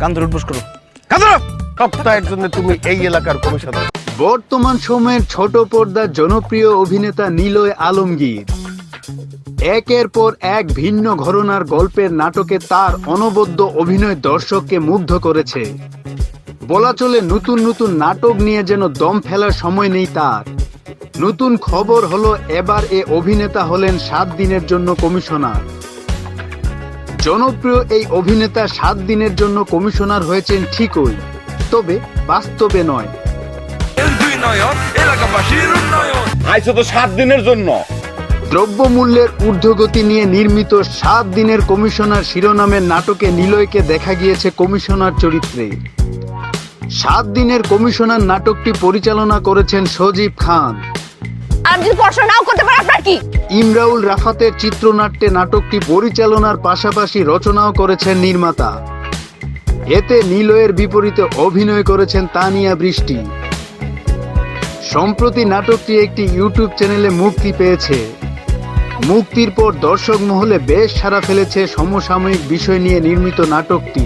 কান ধরে উঠবোস করো। সপ্তাহের জন্য তুমি এই এলাকার কমিশনার। বর্তমান সময়ের ছোট পর্দার জনপ্রিয় অভিনেতা নিলয় আলমগীর। একের পর এক ভিন্ন ঘরনার গল্পের নাটকে তার অনবদ্য অভিনয় দর্শককে মুগ্ধ করেছে। বলা চলে নতুন নতুন নাটক নিয়ে যেন দম ফেলার সময় নেই তার। নতুন খবর হলো এবার এ অভিনেতা হলেন সাত দিনের জন্য কমিশনার। জনপ্রিয় এই অভিনেতা সাত দিনের জন্য কমিশনার হয়েছেন ঠিকই তবে বাস্তবে নয়। আইসো তো সাত দিনের জন্য। দ্রব্যমূল্যের ঊর্ধ্বগতি নিয়ে নির্মিত সাত দিনের কমিশনার শিরোনামের নাটকে নিলয়কে দেখা গিয়েছে কমিশনার চরিত্রে। সাত দিনের কমিশনার নাটকটি পরিচালনা করেছেন সজীব খান। আমি যদি পড়াশোনা নাও করতে পারি আপনার কি? ইমরাউল রাফাতের চিত্রনাট্যে নাটকটি পরিচালনার পাশাপাশি রচনাও করেছেন নির্মাতা। এতে নিলয়ের বিপরীতে অভিনয় করেছেন তানিয়া বৃষ্টি। সম্প্রতি নাটকটি একটি ইউটিউব চ্যানেলে মুক্তি পেয়েছে। মুক্তির পর দর্শক মহলে বেশ সাড়া ফেলেছে সমসাময়িক বিষয় নিয়ে নির্মিত নাটকটি।